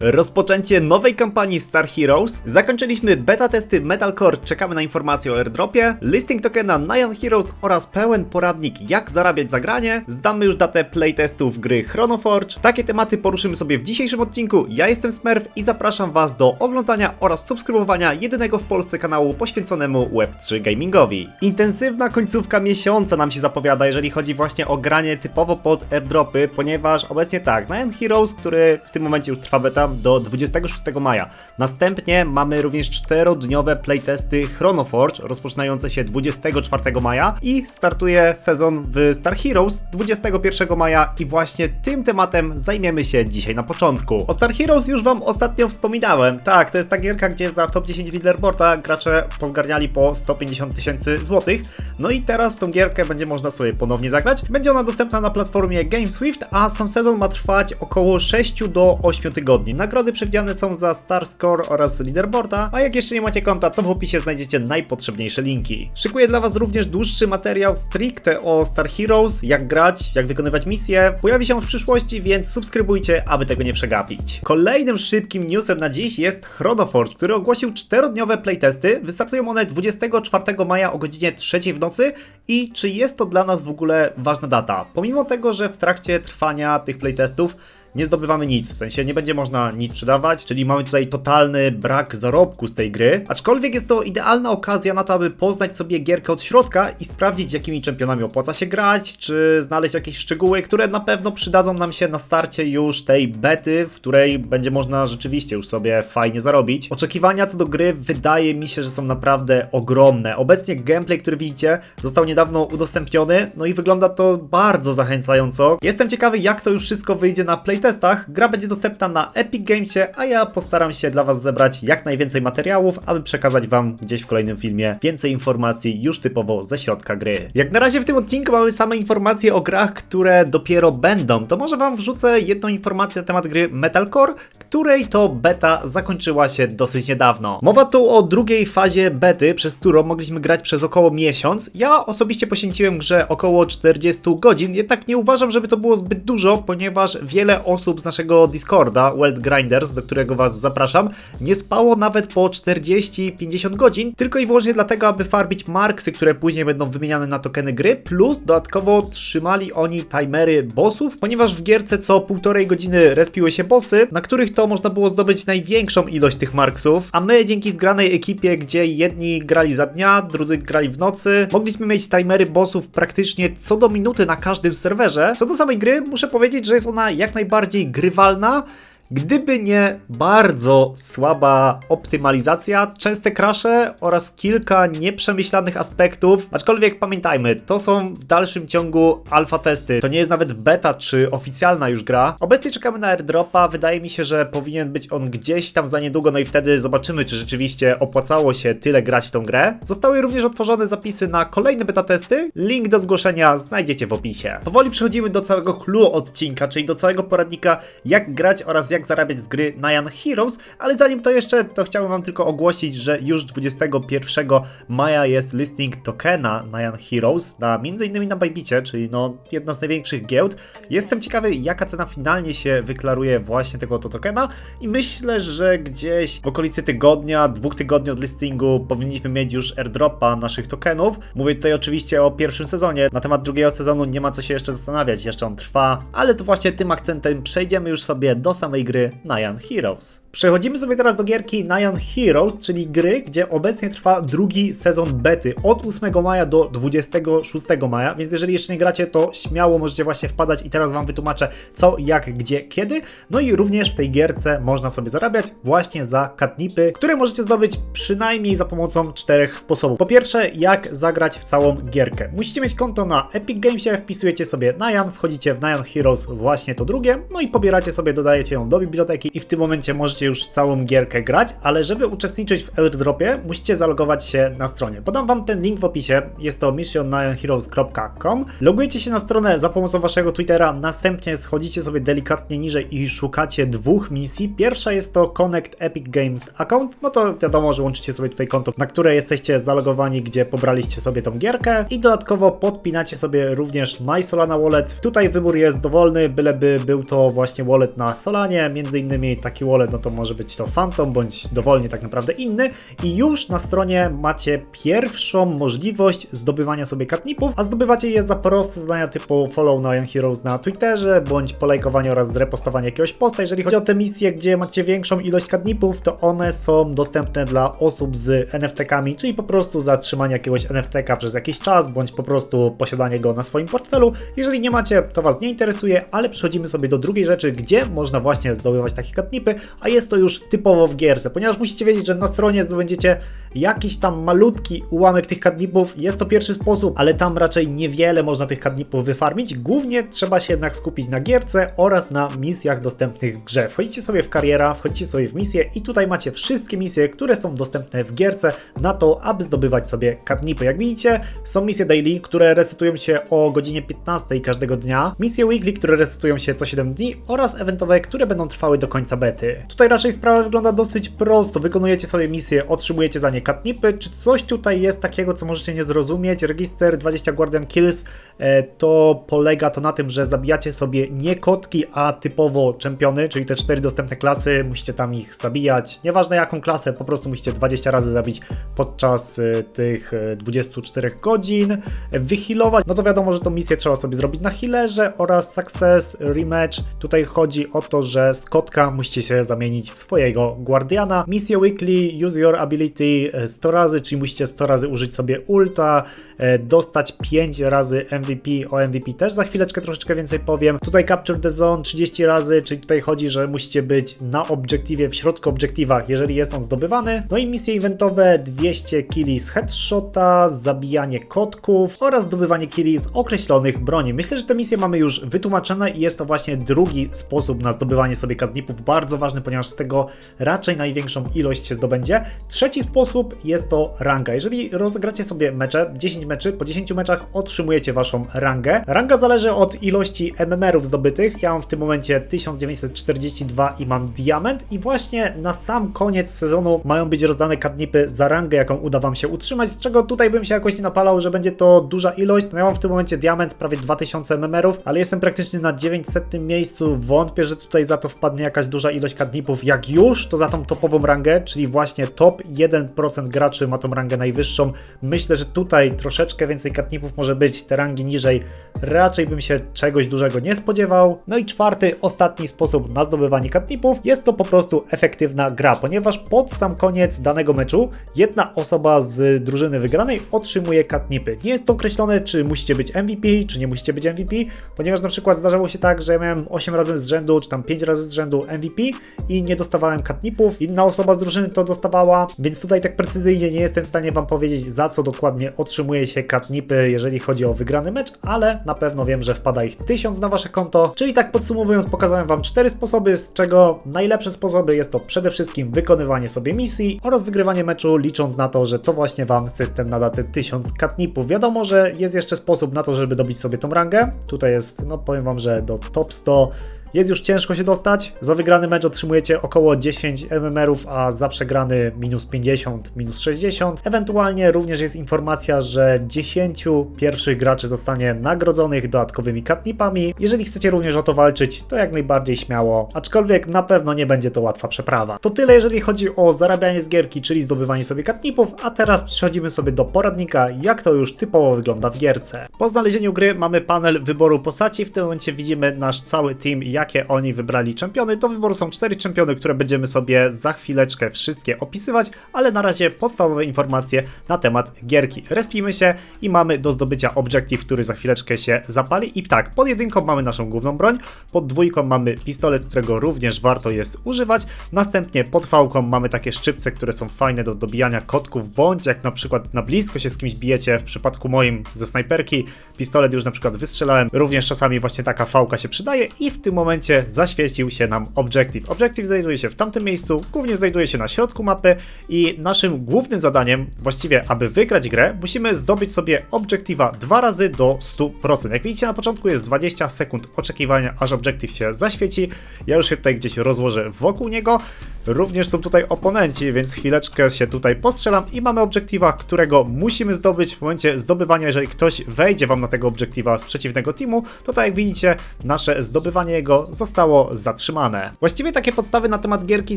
Rozpoczęcie nowej kampanii w Star Heroes. Zakończyliśmy beta testy Metalcore, czekamy na informacje o airdropie, listing tokena Nyan Heroes oraz pełen poradnik jak zarabiać za granie. Zdamy już datę playtestów gry Chronoforge. Takie tematy poruszymy sobie w dzisiejszym odcinku. Ja jestem Smurf i zapraszam Was do oglądania oraz subskrybowania jedynego w Polsce kanału poświęconemu Web3 gamingowi. Intensywna końcówka miesiąca nam się zapowiada, jeżeli chodzi właśnie o granie typowo pod airdropy, ponieważ obecnie tak, Nyan Heroes, który w tym momencie już trwa beta, do 26 maja. Następnie mamy również czterodniowe playtesty Chronoforge, rozpoczynające się 24 maja i startuje sezon w Star Heroes 21 maja i właśnie tym tematem zajmiemy się dzisiaj na początku. O Star Heroes już wam ostatnio wspominałem. Tak, to jest ta gierka, gdzie za top 10 leaderboarda gracze pozgarniali po 150 tysięcy złotych. No i teraz tą gierkę będzie można sobie ponownie zagrać. Będzie ona dostępna na platformie GameSwift, a sam sezon ma trwać około 6 do 8 tygodni. Nagrody przewidziane są za Star Score oraz leaderboarda, a jak jeszcze nie macie konta, to w opisie znajdziecie najpotrzebniejsze linki. Szykuję dla Was również dłuższy materiał stricte o Star Heroes, jak grać, jak wykonywać misje. Pojawi się w przyszłości, więc subskrybujcie, aby tego nie przegapić. Kolejnym szybkim newsem na dziś jest Chronoforge, który ogłosił czterodniowe playtesty. Wystartują one 24 maja o godzinie 3 w nocy i czy jest to dla nas w ogóle ważna data? Pomimo tego, że w trakcie trwania tych playtestów nie zdobywamy nic, w sensie nie będzie można nic sprzedawać, czyli mamy tutaj totalny brak zarobku z tej gry. Aczkolwiek jest to idealna okazja na to, aby poznać sobie gierkę od środka i sprawdzić, jakimi czempionami opłaca się grać, czy znaleźć jakieś szczegóły, które na pewno przydadzą nam się na starcie już tej bety, w której będzie można rzeczywiście już sobie fajnie zarobić. Oczekiwania co do gry wydaje mi się, że są naprawdę ogromne. Obecnie gameplay, który widzicie, został niedawno udostępniony, no i wygląda to bardzo zachęcająco. Jestem ciekawy, jak to już wszystko wyjdzie na playtest testach. Gra będzie dostępna na Epic Gamesie, a ja postaram się dla Was zebrać jak najwięcej materiałów, aby przekazać Wam gdzieś w kolejnym filmie więcej informacji już typowo ze środka gry. Jak na razie w tym odcinku mamy same informacje o grach, które dopiero będą, to może Wam wrzucę jedną informację na temat gry Metalcore, której to beta zakończyła się dosyć niedawno. Mowa tu o drugiej fazie bety, przez którą mogliśmy grać przez około miesiąc. Ja osobiście poświęciłem grze około 40 godzin, jednak nie uważam, żeby to było zbyt dużo, ponieważ wiele osób osób z naszego Discorda, World Grinders, do którego Was zapraszam, nie spało nawet po 40-50 godzin, tylko i wyłącznie dlatego, aby farbić marksy, które później będą wymieniane na tokeny gry, plus dodatkowo trzymali oni timery bossów, ponieważ w gierce co półtorej godziny respiły się bossy, na których to można było zdobyć największą ilość tych marksów, a my dzięki zgranej ekipie, gdzie jedni grali za dnia, drudzy grali w nocy, mogliśmy mieć timery bossów praktycznie co do minuty na każdym serwerze. Co do samej gry, muszę powiedzieć, że jest ona jak najbardziej bardziej grywalna, Gdyby nie bardzo słaba optymalizacja, częste crashe oraz kilka nieprzemyślanych aspektów, aczkolwiek pamiętajmy, to są w dalszym ciągu alfa testy, to nie jest nawet beta czy oficjalna już gra. Obecnie czekamy na airdropa, wydaje mi się, że powinien być on gdzieś tam za niedługo, no i wtedy zobaczymy, czy rzeczywiście opłacało się tyle grać w tą grę. Zostały również otworzone zapisy na kolejne beta testy, link do zgłoszenia znajdziecie w opisie. Powoli przechodzimy do całego clue odcinka, czyli do całego poradnika jak grać oraz jak jak zarabiać z gry Nyan Heroes, ale zanim to jeszcze, to chciałbym wam tylko ogłosić, że już 21 maja jest listing tokena Nyan Heroes, na, między innymi na Bybicie, czyli no jedna z największych giełd. Jestem ciekawy, jaka cena finalnie się wyklaruje właśnie tego to tokena i myślę, że gdzieś w okolicy tygodnia, dwóch tygodni od listingu powinniśmy mieć już airdropa naszych tokenów. Mówię tutaj oczywiście o pierwszym sezonie, na temat drugiego sezonu nie ma co się jeszcze zastanawiać, jeszcze on trwa, ale to właśnie tym akcentem przejdziemy już sobie do samej gry Nyan Heroes. Przechodzimy sobie teraz do gierki Nyan Heroes, czyli gry, gdzie obecnie trwa drugi sezon bety od 8 maja do 26 maja, więc jeżeli jeszcze nie gracie, to śmiało możecie właśnie wpadać i teraz Wam wytłumaczę co, jak, gdzie, kiedy. No i również w tej gierce można sobie zarabiać właśnie za catnipy, które możecie zdobyć przynajmniej za pomocą czterech sposobów. Po pierwsze, jak zagrać w całą gierkę. Musicie mieć konto na Epic Gamesie, wpisujecie sobie Nyan, wchodzicie w Nyan Heroes, właśnie to drugie, no i pobieracie sobie, dodajecie ją do biblioteki i w tym momencie możecie już całą gierkę grać, ale żeby uczestniczyć w airdropie, musicie zalogować się na stronie. Podam wam ten link w opisie, jest to missionnineheroes.com. Logujecie się na stronę za pomocą waszego Twittera, następnie schodzicie sobie delikatnie niżej i szukacie dwóch misji. Pierwsza jest to Connect Epic Games Account, no to wiadomo, że łączycie sobie tutaj konto, na które jesteście zalogowani, gdzie pobraliście sobie tą gierkę i dodatkowo podpinacie sobie również My Solana Wallet. Tutaj wybór jest dowolny, byleby był to właśnie wallet na Solanie, między innymi taki wallet, no to może być to Phantom, bądź dowolnie tak naprawdę inny i już na stronie macie pierwszą możliwość zdobywania sobie katnipów, a zdobywacie je za proste zadania typu follow Nyan Heroes na Twitterze, bądź polajkowanie oraz zrepostowanie jakiegoś posta. Jeżeli chodzi o te misje, gdzie macie większą ilość katnipów, to one są dostępne dla osób z NFT-kami, czyli po prostu zatrzymanie jakiegoś NFT-ka przez jakiś czas, bądź po prostu posiadanie go na swoim portfelu. Jeżeli nie macie, to Was nie interesuje, ale przechodzimy sobie do drugiej rzeczy, gdzie można właśnie zdobywać takie katnipy, a jest to już typowo w gierce, ponieważ musicie wiedzieć, że na stronie zdobędziecie jakiś tam malutki ułamek tych kadnipów. Jest to pierwszy sposób, ale tam raczej niewiele można tych kadnipów wyfarmić. Głównie trzeba się jednak skupić na gierce oraz na misjach dostępnych w grze. Wchodzicie sobie w kariera, wchodzicie sobie w misje i tutaj macie wszystkie misje, które są dostępne w gierce na to, aby zdobywać sobie kadnipy. Jak widzicie, są misje daily, które resetują się o godzinie 15 każdego dnia, misje weekly, które resetują się co 7 dni oraz eventowe, które będą trwały do końca bety. Tutaj raczej sprawa wygląda dosyć prosto. Wykonujecie sobie misje, otrzymujecie za nie katnipy. Czy coś tutaj jest takiego, co możecie nie zrozumieć? Register 20 Guardian Kills e, to polega to na tym, że zabijacie sobie nie kotki, a typowo czempiony, czyli te cztery dostępne klasy, musicie tam ich zabijać. Nieważne jaką klasę, po prostu musicie 20 razy zabić podczas e, tych e, 24 godzin. E, Wyhealować, no to wiadomo, że tą misję trzeba sobie zrobić na healerze oraz success, rematch. Tutaj chodzi o to, że z kotka musicie się zamienić w swojego guardiana. Misję weekly, use your ability 100 razy, czyli musicie 100 razy użyć sobie ulta, e, dostać 5 razy MVP, o MVP też za chwileczkę troszeczkę więcej powiem. Tutaj capture the zone 30 razy, czyli tutaj chodzi, że musicie być na obiektywie, w środku obiektywach, jeżeli jest on zdobywany. No i misje eventowe 200 killi z headshota, zabijanie kotków oraz zdobywanie killi z określonych broni. Myślę, że te misje mamy już wytłumaczone i jest to właśnie drugi sposób na zdobywanie sobie kadnipów, bardzo ważny, ponieważ z tego raczej największą ilość się zdobędzie. Trzeci sposób jest to ranga. Jeżeli rozegracie sobie mecze, 10 meczy, po 10 meczach otrzymujecie waszą rangę. Ranga zależy od ilości MMR-ów zdobytych. Ja mam w tym momencie 1942 i mam diament i właśnie na sam koniec sezonu mają być rozdane kadnipy za rangę, jaką uda wam się utrzymać, z czego tutaj bym się jakoś nie napalał, że będzie to duża ilość. No ja mam w tym momencie diament, prawie 2000 MMR-ów, ale jestem praktycznie na 900 miejscu. Wątpię, że tutaj za to wpadnie jakaś duża ilość kadnipów. Jak już, to za tą topową rangę, czyli właśnie top 1% graczy ma tą rangę najwyższą. Myślę, że tutaj troszeczkę więcej kadnipów może być, te rangi niżej. Raczej bym się czegoś dużego nie spodziewał. No i czwarty, ostatni sposób na zdobywanie kadnipów jest to po prostu efektywna gra, ponieważ pod sam koniec danego meczu jedna osoba z drużyny wygranej otrzymuje katnipy. Nie jest to określone, czy musicie być MVP, czy nie musicie być MVP, ponieważ na przykład zdarzało się tak, że ja miałem 8 razy z rzędu, czy tam 5 razy z rzędu MVP i nie dostawałem katnipów. Inna osoba z drużyny to dostawała, więc tutaj tak precyzyjnie nie jestem w stanie Wam powiedzieć, za co dokładnie otrzymuje się katnipy, jeżeli chodzi o wygrany mecz, ale na pewno wiem, że wpada ich 1000 na Wasze konto. Czyli tak podsumowując, pokazałem Wam 4 sposoby, z czego najlepsze sposoby jest to przede wszystkim wykonywanie sobie misji oraz wygrywanie meczu, licząc na to, że to właśnie Wam system nada te 1000 katnipów. Wiadomo, że jest jeszcze sposób na to, żeby dobić sobie tą rangę. Tutaj jest, no powiem Wam, że do top 100 jest już ciężko się dostać. Za wygrany mecz otrzymujecie około 10 MMR-ów, a za przegrany minus 50, minus 60. Ewentualnie również jest informacja, że 10 pierwszych graczy zostanie nagrodzonych dodatkowymi katnipami. Jeżeli chcecie również o to walczyć, to jak najbardziej śmiało, aczkolwiek na pewno nie będzie to łatwa przeprawa. To tyle, jeżeli chodzi o zarabianie z gierki, czyli zdobywanie sobie katnipów, a teraz przechodzimy sobie do poradnika, jak to już typowo wygląda w gierce. Po znalezieniu gry mamy panel wyboru postaci, w tym momencie widzimy nasz cały team, jakie oni wybrali czempiony. Do wyboru są cztery czempiony, które będziemy sobie za chwileczkę wszystkie opisywać, ale na razie podstawowe informacje na temat gierki. Respimy się i mamy do zdobycia objective, który za chwileczkę się zapali. I tak, pod jedynką mamy naszą główną broń, pod dwójką mamy pistolet, którego również warto jest używać. Następnie pod fałką mamy takie szczypce, które są fajne do dobijania kotków, bądź jak na przykład na blisko się z kimś bijecie, w przypadku moim ze snajperki, pistolet już na przykład wystrzelałem, również czasami właśnie taka fałka się przydaje i w tym momencie zaświecił się nam Objective. Objective znajduje się w tamtym miejscu, głównie znajduje się na środku mapy i naszym głównym zadaniem, właściwie aby wygrać grę, musimy zdobyć sobie Objective'a dwa razy do 100%. Jak widzicie na początku jest 20 sekund oczekiwania, aż Objective się zaświeci. Ja już się tutaj gdzieś rozłożę wokół niego. Również są tutaj oponenci, więc chwileczkę się tutaj postrzelam i mamy obiektywa, którego musimy zdobyć w momencie zdobywania, jeżeli ktoś wejdzie wam na tego obiektywa z przeciwnego teamu, to tak jak widzicie, nasze zdobywanie jego zostało zatrzymane. Właściwie takie podstawy na temat gierki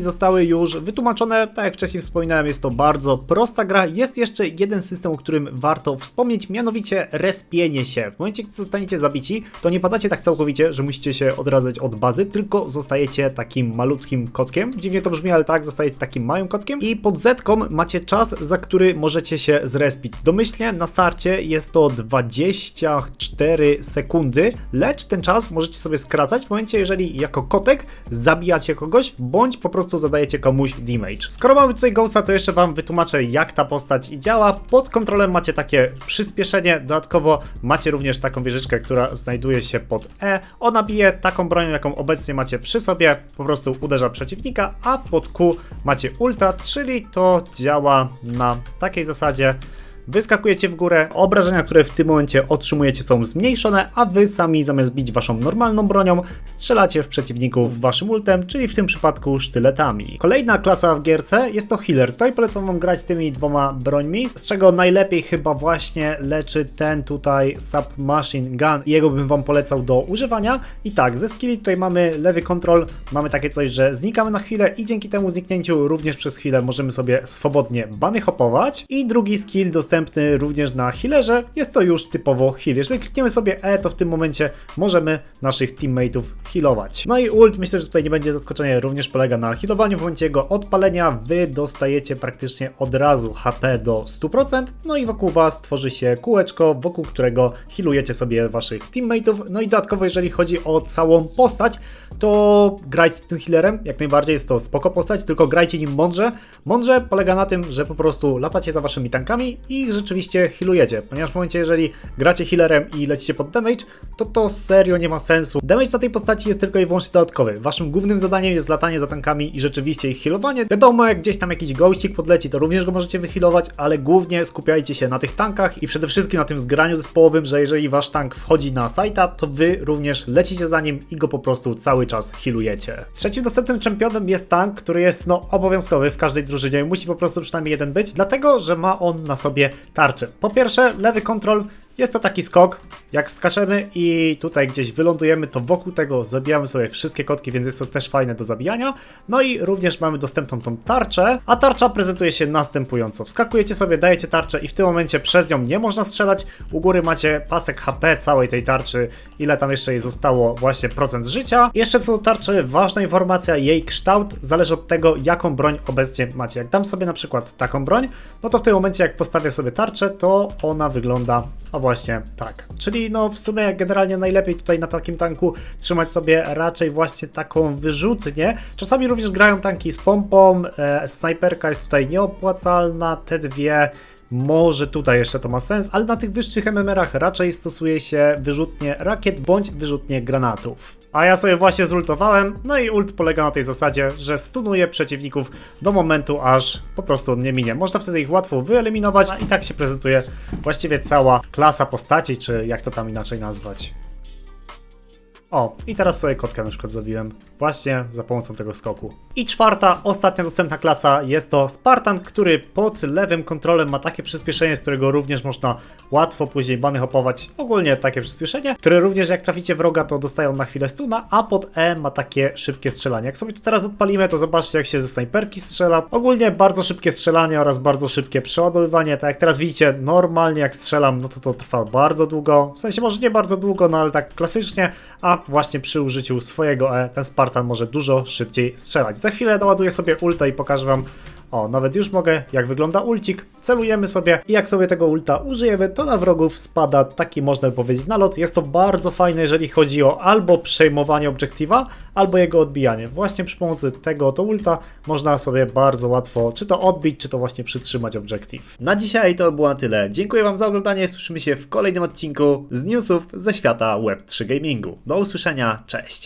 zostały już wytłumaczone, tak jak wcześniej wspominałem, jest to bardzo prosta gra. Jest jeszcze jeden system, o którym warto wspomnieć, mianowicie respienie się. W momencie, gdy zostaniecie zabici, to nie padacie tak całkowicie, że musicie się odradzać od bazy, tylko zostajecie takim malutkim kotkiem. Dziwnie to brzmi, ale tak, zostajecie takim małym kotkiem i pod zetką macie czas, za który możecie się zrespić. Domyślnie na starcie jest to 24 sekundy, lecz ten czas możecie sobie skracać w momencie, jeżeli jako kotek zabijacie kogoś, bądź po prostu zadajecie komuś damage. Skoro mamy tutaj Ghosta, to jeszcze wam wytłumaczę, jak ta postać działa. Pod kontrolem macie takie przyspieszenie, dodatkowo macie również taką wieżyczkę, która znajduje się pod E. Ona bije taką bronią, jaką obecnie macie przy sobie, po prostu uderza przeciwnika, a pod Q macie ulta, czyli to działa na takiej zasadzie, Wyskakujecie w górę, obrażenia, które w tym momencie otrzymujecie są zmniejszone, a wy sami zamiast bić waszą normalną bronią, strzelacie w przeciwników waszym ultem, czyli w tym przypadku sztyletami. Kolejna klasa w gierce jest to healer. Tutaj polecam wam grać tymi dwoma brońmi, z czego najlepiej chyba właśnie leczy ten tutaj submachine gun. Jego bym wam polecał do używania. I tak, ze skilli tutaj mamy lewy kontrol, mamy takie coś, że znikamy na chwilę i dzięki temu zniknięciu również przez chwilę możemy sobie swobodnie bany hopować. I drugi skill dostępny również na healerze, jest to już typowo heal. Jeżeli klikniemy sobie E, to w tym momencie możemy naszych teammateów healować. No i ult, myślę, że tutaj nie będzie zaskoczenia, również polega na healowaniu. W momencie jego odpalenia wy dostajecie praktycznie od razu HP do 100%, no i wokół was tworzy się kółeczko, wokół którego healujecie sobie waszych teammateów. No i dodatkowo, jeżeli chodzi o całą postać, to grajcie tym healerem, jak najbardziej jest to spoko postać, tylko grajcie nim mądrze. Mądrze polega na tym, że po prostu latacie za waszymi tankami i rzeczywiście healujecie, ponieważ w momencie, jeżeli gracie healerem i lecicie pod damage, to to serio nie ma sensu. Damage na tej postaci jest tylko i wyłącznie dodatkowy. Waszym głównym zadaniem jest latanie za tankami i rzeczywiście ich healowanie. Wiadomo, jak gdzieś tam jakiś gościk podleci, to również go możecie wyhealować, ale głównie skupiajcie się na tych tankach i przede wszystkim na tym zgraniu zespołowym, że jeżeli wasz tank wchodzi na sajta, to wy również lecicie za nim i go po prostu cały czas healujecie. Trzecim dostępnym czempionem jest tank, który jest no obowiązkowy w każdej drużynie, musi po prostu przynajmniej jeden być, dlatego, że ma on na sobie tarczę. Po pierwsze, lewy kontrol jest to taki skok, jak skaczemy i tutaj gdzieś wylądujemy, to wokół tego zabijamy sobie wszystkie kotki, więc jest to też fajne do zabijania. No i również mamy dostępną tą tarczę, a tarcza prezentuje się następująco. Wskakujecie sobie, dajecie tarczę i w tym momencie przez nią nie można strzelać. U góry macie pasek HP całej tej tarczy, ile tam jeszcze jej zostało właśnie procent życia. Jeszcze co do tarczy, ważna informacja, jej kształt zależy od tego, jaką broń obecnie macie. Jak dam sobie na przykład taką broń, no to w tym momencie jak postawię sobie tarczę, to ona wygląda, a właśnie tak. Czyli no w sumie generalnie najlepiej tutaj na takim tanku trzymać sobie raczej właśnie taką wyrzutnię. Czasami również grają tanki z pompą, e, snajperka jest tutaj nieopłacalna, te dwie może tutaj jeszcze to ma sens, ale na tych wyższych MMR-ach raczej stosuje się wyrzutnie rakiet bądź wyrzutnie granatów. A ja sobie właśnie zultowałem, no i ult polega na tej zasadzie, że stunuje przeciwników do momentu, aż po prostu on nie minie. Można wtedy ich łatwo wyeliminować, a i tak się prezentuje właściwie cała klasa postaci, czy jak to tam inaczej nazwać. O, i teraz sobie kotkę na przykład zabiłem. Właśnie za pomocą tego skoku. I czwarta, ostatnia dostępna klasa jest to Spartan, który pod lewym kontrolem ma takie przyspieszenie, z którego również można łatwo później bany hopować. Ogólnie takie przyspieszenie, które również jak traficie wroga, to dostają na chwilę stuna, a pod E ma takie szybkie strzelanie. Jak sobie to teraz odpalimy, to zobaczcie jak się ze snajperki strzela. Ogólnie bardzo szybkie strzelanie oraz bardzo szybkie przeładowywanie. Tak jak teraz widzicie, normalnie jak strzelam, no to to trwa bardzo długo. W sensie może nie bardzo długo, no ale tak klasycznie, a właśnie przy użyciu swojego E ten Spartan może dużo szybciej strzelać. Za chwilę doładuję sobie ulta i pokażę wam, o, nawet już mogę, jak wygląda ulcik. Celujemy sobie i jak sobie tego ulta użyjemy, to na wrogów spada taki, można powiedzieć, nalot. Jest to bardzo fajne, jeżeli chodzi o albo przejmowanie obiektywa, albo jego odbijanie. Właśnie przy pomocy tego to ulta można sobie bardzo łatwo, czy to odbić, czy to właśnie przytrzymać obiektyw. Na dzisiaj to było na tyle. Dziękuję wam za oglądanie, słyszymy się w kolejnym odcinku z newsów ze świata Web3 Gamingu. Do usłyszenia, cześć!